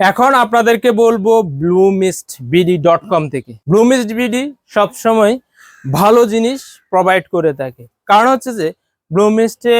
এখন আপনাদেরকে বলব blue mist BD dot com থেকে। ব্লু মিস্ট বিডি সবসময় ভালো জিনিস প্রোভাইড করে থাকে। কারণ হচ্ছে যে ব্লু মিস্টে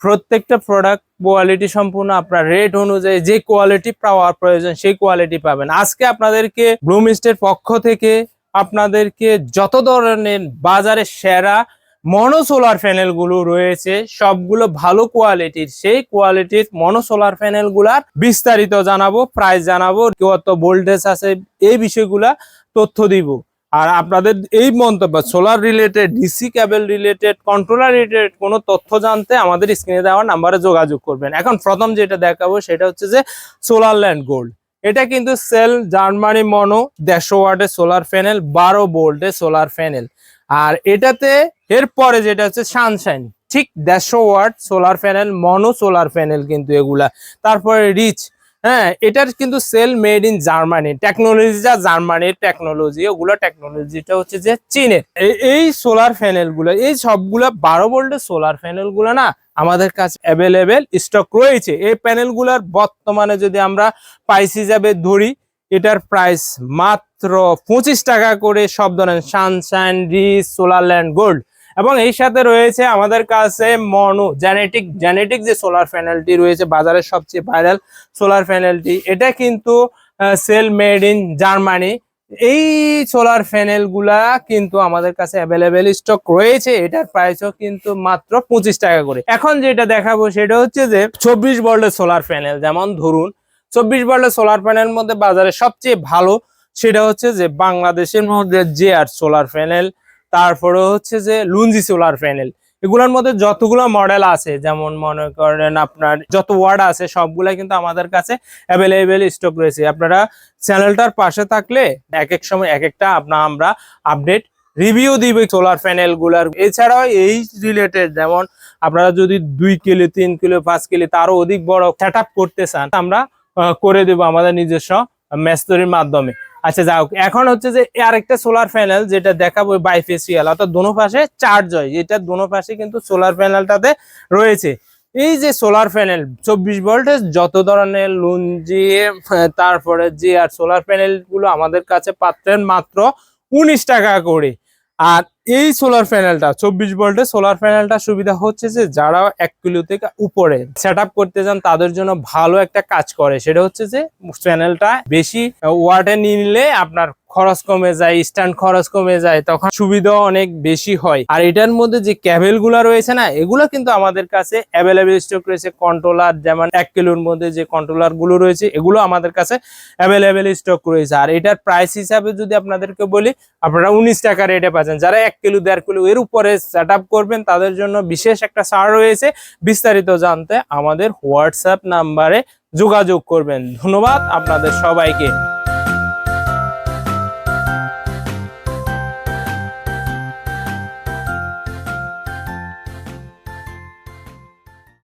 প্রত্যেকটা প্রোডাক্ট কোয়ালিটি সম্পূর্ণ আপনার রেট অনুযায়ী যে কোয়ালিটি পাওয়ার প্রয়োজন, সেই কোয়ালিটি পাবেন। আজকে আপনাদেরকে ব্লু মিস্টের পক্ষ থেকে আপনাদেরকে যত ধরনের বাজারে সেরা মনো সোলার প্যানেলগুলো রয়েছে, সবগুলো ভালো কোয়ালিটির সেই কোয়ালিটির মনো সোলার প্যানেলগুলার বিস্তারিত জানাব প্রাইস জানাব কত ভোল্টেজ আছে, এই বিষয়গুলা তথ্য দিব। আর আপনাদের এই মন্তব্য solar related DC cable related controller related কোনো তথ্য জানতে আমাদের স্ক্রিনে দেওয়া নাম্বারে যোগাযোগ করবেন। এখন প্রথম যেটা দেখাবো সেটা হচ্ছে যে সোলার ল্যান্ড গোল্ড এটা কিন্তু সেল জার্মানি মনো দেড়শো ওয়াটের সোলার প্যানেল বারো ভোল্টের সোলার প্যানেল আর এটাতে এরপরে যেটা হচ্ছে সানশাইন ঠিক দেড়শো watt solar panel mono solar panel কিন্তু এগুলা। তারপরে রিচ হ্যাঁ এটার কিন্তু সেল মেড ইন জার্মানি টেকনোলজিটা জার্মানির টেকনোলজি ওগুলো টেকনোলজিটা হচ্ছে যে চীনের। এই সোলার প্যানেলগুলো, এই সবগুলা বারো ভোল্টের সোলার প্যানেলগুলো না আমাদের কাছে অ্যাভেলেবেল স্টক রয়েছে। এই প্যানেলগুলার বর্তমানে যদি আমরা প্রাইস হিসাবে ধরি এটার প্রাইস মাত্র পঁচিশ টাকা করে সব ধরনের Sunshine rich solar land gold এবং এই সাথে রয়েছে আমাদের কাছে মনো জেনেটিক জেনেটিক যে সোলার প্যানেলটি রয়েছে বাজারের সবচেয়ে ভাইরাল সোলার প্যানেলটি এটা কিন্তু সেল মেড ইন জার্মানি এই সোলার প্যানেলগুলা কিন্তু আমাদের কাছে অ্যাভেলেবেল স্টক রয়েছে, এটার প্রাইসও কিন্তু মাত্র পঁচিশ টাকা করে। এখন যেটা দেখাবো সেটা হচ্ছে যে, চব্বিশ ভোল্টের সোলার প্যানেল যেমন ধরুন চব্বিশ ভোল্টের সোলার প্যানেল মধ্যে বাজারে সবচেয়ে ভালো সেটা হচ্ছে যে বাংলাদেশের মধ্যে যে আর সোলার প্যানেল তারপরে হচ্ছে যে লুঞ্জি সোলার প্যানেল এগুলোর মধ্যে যতগুলো মডেল আছে, যেমন মনে করেন আপনার যত ওয়ার্ড আছে সবগুলা কিন্তু আমাদের কাছে অ্যাভেলেবেল স্টক রয়েছে। আপনারা চ্যানেলটার পাশে থাকলে এক এক সময় এক একটা আপনা আমরা আপডেট রিভিউ দিবে সোলার প্যানেলগুলার এছাড়াও এই রিলেটেড যেমন আপনারা যদি দুই কিলো, তিন কিলো, পাঁচ কিলো, তারও অধিক বড় সেট করতে চান, আমরা করে দেবো আমাদের নিজস্ব মেস্তরির মাধ্যমে। আচ্ছা যাও এখন হচ্ছে যে আরেকটা সোলার প্যানেল যেটা দেখাবো বাইফেসিয়াল অর্থাৎ দোনো পাশে চার্জ হয়, এটা দোনো পাশে কিন্তু সোলার প্যানেলটাতে রয়েছে। এই যে সোলার প্যানেল চব্বিশ ভোল্টেজ যত ধরনের লুঞ্জি, তারপরে যে আর সোলার প্যানেলগুলো আমাদের কাছে পাচ্ছেন মাত্র উনিশ টাকা করে। আর এই সোলার প্যানেলটা চব্বিশ ভোল্টের সোলার প্যানেলটা সুবিধা হচ্ছে যে, যারা এক কিলো থেকে উপরে সেট করতে যান তাদের জন্য ভালো একটা কাজ করে। সেটা হচ্ছে যে প্যানেলটা বেশি ওয়াটে নিলে আপনার খরচ কমে যায় স্ট্যান্ড খরচ কমে যায়, তখন সুবিধা অনেক বেশি হয়। আর এটার মধ্যে যে ক্যাবেলগুলা রয়েছে না, এগুলো কিন্তু আমাদের কাছে অ্যাভেলেবেল স্টক রয়েছে। কন্ট্রোলার যেমন এক কিলোর মধ্যে যে কন্ট্রোলারগুলো রয়েছে, এগুলো আমাদের কাছে অ্যাভেলেবেল স্টক রয়েছে। আর এটার প্রাইস হিসাবে যদি আপনাদেরকে বলি, আপনারা উনিশ টাকা রেটে পাচ্ছেন। যারা এক কিলো, দেড় কিলো এর উপরে সেট করবেন, তাদের জন্য বিশেষ একটা ছাড় রয়েছে। বিস্তারিত জানতে আমাদের হোয়াটসঅ্যাপ নাম্বারে যোগাযোগ করবেন। ধন্যবাদ আপনাদের সবাইকে।